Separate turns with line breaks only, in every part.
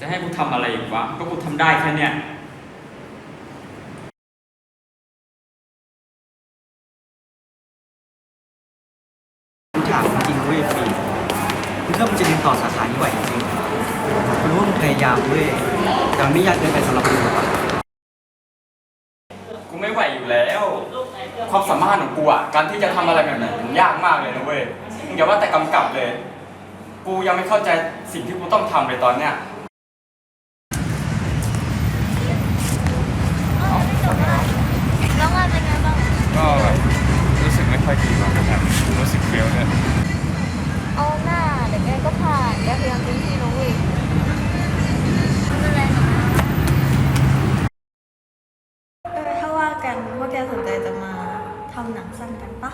จะให้กูทำอะไรอีกวะ ก็กูทำได้แค่เนี้ย
กูถามจริงๆเว้ยปีมึงคิดว่ามึงจะเรียนต่อสาขานี้ไหวจริงๆกูรู้ว่ามึงพยายามเว้ย แต่มันไม่ยากเกินไปสำหรับมึงหรอกอะ
กูไม่ไหวอยู่แล้ว ความสามารถของกูอะ การที่จะทำอะไรแบบนี้มันยากมากเลยนะเว้ยมึงอย่าว่าแต่กำกับเลย กูยังไม่เข้าใจสิ่งที่กูต้องทำเลยตอนเนี้ย
แล้วงานเป็นไงบ้าง
ก็รู้สึกไม่ ค่อยดีมากนะครับรู้สึกเฟลเลย
เอาหน้าเดี๋ยวแกก็ผ่านแกพยายามเต็มที่นะเว้ยไม่เป็นไรหรอกเออถ้าว่ากันว่าแกสนใจจะมาทำหนังสั้นกันปะ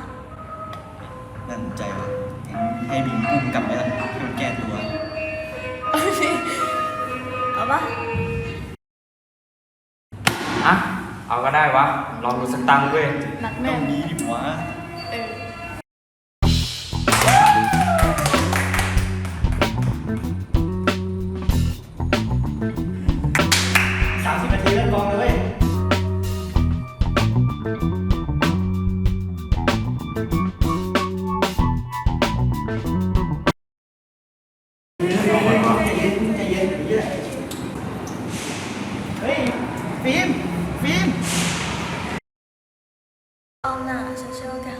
น่าสนใจว่ะงั้นให้บีมกุ้มกลับไปละให้มันแก้ตัว
เอาปะ
อะ เอาก็ได้วะ ลองดูสักตั้งเว้ย
หนัก
ต้
แน่
องนี้ดิวะ
เออ
ฟิล์มฟิล์ม
เอาน่าฉัเชื่อกั